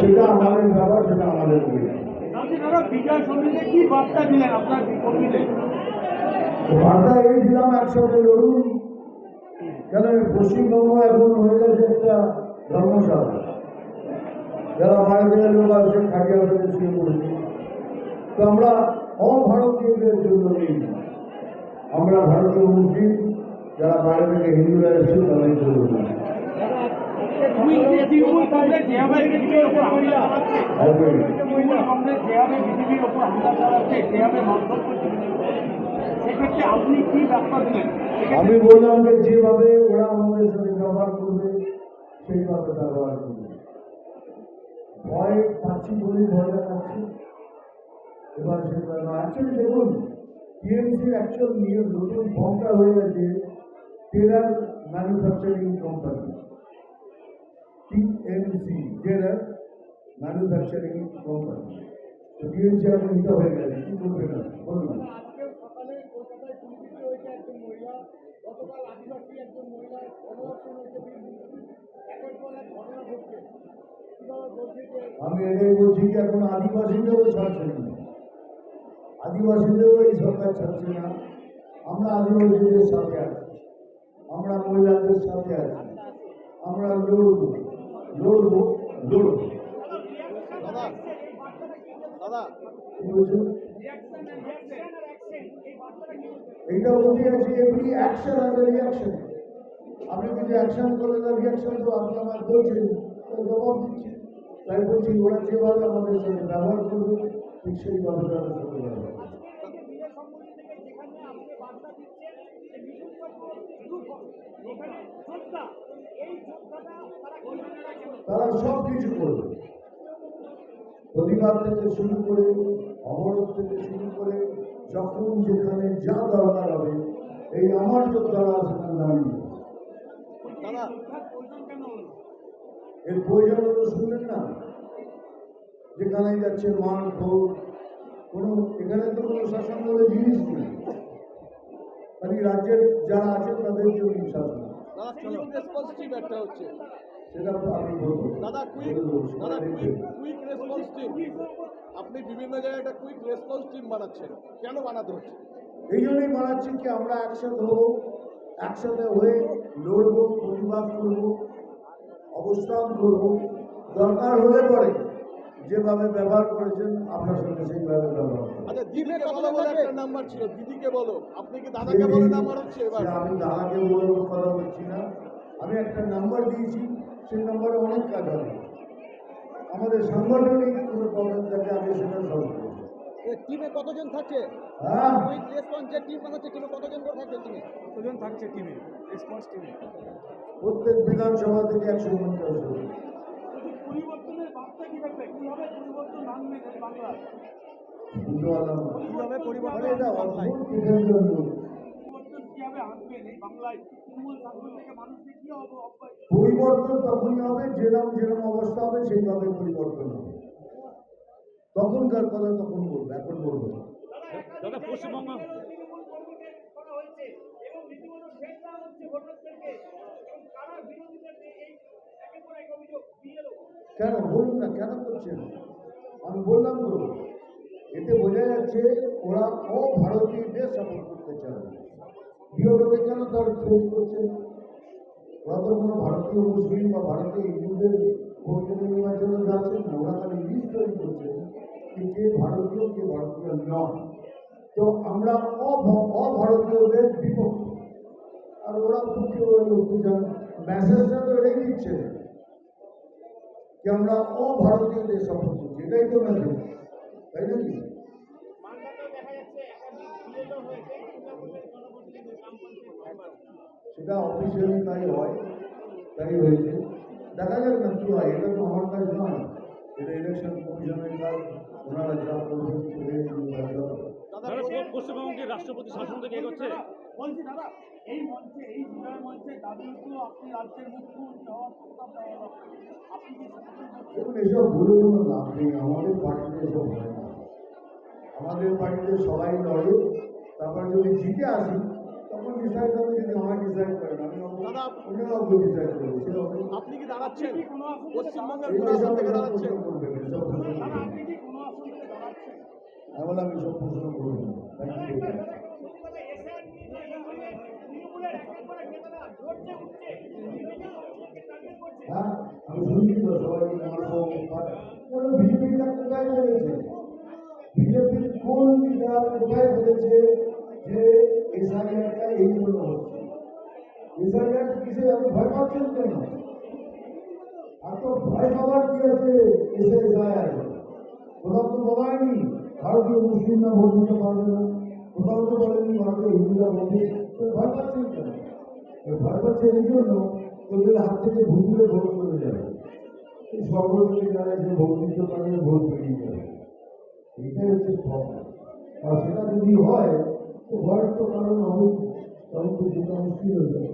সেটা আমাদের ব্যাপার সেটা আমাদের কি বার্তা দিলেন আপনার কর্মীদের বার্তা এই দিলাম একসাথে লড়ুন কেন পশ্চিমবঙ্গ এখন হয়ে গেছে একটা ধর্মশালা। যারা বাইরে থেকে লোক আসছে খাটিয়া হয়ে শুয়ে পড়েছে। তো আমরা অভারতীয়দের জন্য নেই। আমরা ভারতীয় মুসলিম যারা বাইরে থেকে হিন্দুরা এসেছে তাদের জন্য। আমি বললাম যে যেভাবে ওরা আমাদের সাথে ব্যবহার করবে সেইভাবে ব্যবহার করবে। ভয় পাচ্ছি বলেই ভয় দেখাচ্ছি এবার সেটা অ্যাকচুয়ালি দেখুন টিএমসির অ্যাকচুয়াল নিয়ে নতুন ফর্মটা হয়ে গেছে Terra manufacturing company TMC Terra manufacturing company তো টিএমসি এটা হয়ে গেছে কি করবে না? বলুন আমি এটাই বলছি যে এখন আদিবাসীদেরও ছাড়ছে না। আদিবাসীদেরও এই সরকার ছাড়ছে না। আমরা আদিবাসীদের সাথে আছি। আমরা মহিলাদের সাথে আছি। আমরা লড়বো। লড়বো লড়বো। দাদা দাদা কি এইটা বলতে এমনি অ্যাকশন আর রিয়াকশন আপনি যদি অ্যাকশন করলে তার রিয়াকশন তো আপনি আমার বলছেন জবাব দিচ্ছি। তাই বলছি ওরা যেভাবে আমাদের সাথে ব্যবহার করবে ঠিক সেইভাবে ব্যবহার যেখানে তারা সব কিছু করবে। প্রতিবাদ থেকে শুরু করে অবরোধ থেকে শুরু করে যখন যেখানে যা দরকার হবে এই আমার যোদ্ধারা সেখানে দাঁড়িয়ে এর প্রয়োজন হলো শুনলেন না? যেখানে যাচ্ছে মার খোর কোনো এখানে তো কোনো শাসন বলে জিনিস নেই। খালি রাজ্যের যারা আছে তাদের জন্য শাসন। দাদা কুইক রেসপন্স টিম একটা হচ্ছে। সেটা আমি বলব দাদা কুইক দাদা কুইক। কুইক রেসপন্স টিম আপনি বিভিন্ন জায়গায় একটা কুইক রেসপন্স টিম বানাচ্ছেন। কেন বানাতে হচ্ছে? এই জন্যই বানাচ্ছি কি আমরা একসাথে হব একসাথে হয়ে লড়বো প্রতিবাদ করব অবস্থান করব। দরকার হলে পরে। যেভাবে ব্যবহার করেছেন আপনার সঙ্গে সেইভাবে ব্যবহার আচ্ছা দিদিকে বলো বলে একটা নাম্বার ছিল। দিদিকে বলো। আপনি কি দাদাকে বলে নাম্বার হচ্ছে এবার? আমি দাদাকে বলে কথা বলছি না। আমি একটা নাম্বার দিয়েছি। সেই নাম্বারে অনেক কাজ হবে। আমাদের সাংগঠনিক কোনো প্রবলেম থাকে আমি সেটা সলভ করব। টিমে কতজন থাকছে? হ্যাঁ। টিম বানাচ্ছে টিমে কতজন করে থাকছে টিমে কতজন থাকছে টিমে রেসপন্স টিমে প্রত্যেক বিধানসভা থেকে একশো পঞ্চাশ কীভাবে পরিবর্তন এটা বাংলায়। পরিবর্তন তখনই হবে যেরকম যেরকম অবস্থা হবে সেইভাবে পরিবর্তন হবে। তখনকার কথা তখন বলব এখন বলব। দাদা পশ্চিমবঙ্গ তৃণমূল কর্মীদের করা হয়েছে এবং রীতিমতো শেষ দেওয়া হচ্ছে ভোটারদেরকে এবং কারা বিরোধীদের এই একের পর এক অভিযোগ বিএলও কেন বলুন না, কেন করছেন? আমি বললাম তো এতে বোঝা যাচ্ছে ওরা অভারতীয়দের সাপোর্ট করতে চায় বিরোধকে কেন তার খোঁজ করছে ওরা তো কোনো ভারতীয় মুসলিম বা ভারতীয় হিন্দুদের ভোট নেওয়ার জন্য যাচ্ছে না, ওরা খালি লিস্ট তৈরি করছে যে কে ভারতীয় কে ভারতীয় নয়। তো আমরা অভ- অভারতীয়দের বিপক্ষে। আর ওরা পক্ষে ওরা মেসেজটা তো এটাই দিচ্ছে যে আমরা অভারতীয়দের সাপোর্ট করছি এটাই তো মেসেজ তাই নাকি? সেটা অফিসিয়ালি তাই হয়, তাই হয়েছে। দেখা যাক না, কি হয়, এটা তো আমার কাজ নয়। এটা ইলেকশন কমিশনের কাজ, ওনারা যা করবেন পশ্চিমবঙ্গের রাষ্ট্রপতি শাসন থেকে এগোচ্ছে? বলছি দাদা এই মঞ্চে এই বিজয় মঞ্চে দাবি উঠল আপনি রাজ্যের মুখ্যমন্ত্রী হওয়ার প্রস্তাব দেওয়া আপনি কি দেখুন এসব বলে কোনো লাভ নেই। আমাদের পার্টিতে এসব হয় না। আমাদের পার্টিতে সবাই লড়ে। তারপর যদি জিতে আসি তখন ডিসাইড হবে যদি আমার ডিসাইড করেন আমি দাদা ডিসাইড করবে আপনি কি দাঁড়াচ্ছেন? পশ্চিমবঙ্গের কোন আসন থেকে দাঁড়াচ্ছেন? আমি বললাম এসব প্রশ্ন করবেন না। আমি শুনছি তো ভয় পাচ্ছেন কি আছে এসে এসআইআর? কোথাও তো বলায়নি ভারতীয় মুসলিমরা ভোট দিতে পারবে না। কোথাও তো বলেনি ভারতীয় হিন্দুরা ভোট ভয় পাচ্ছেন কেন? তোদের হাত থেকে ভুলে ভোট করে যাবে এই সর্বদিকে যে ভোট দিতে পারে বেরিয়ে যাবে এটাই হচ্ছে আর সেটা যদি হয়, তো ভয়ের তো কারণ তো সেটা মুশকিল হয়ে যাবে।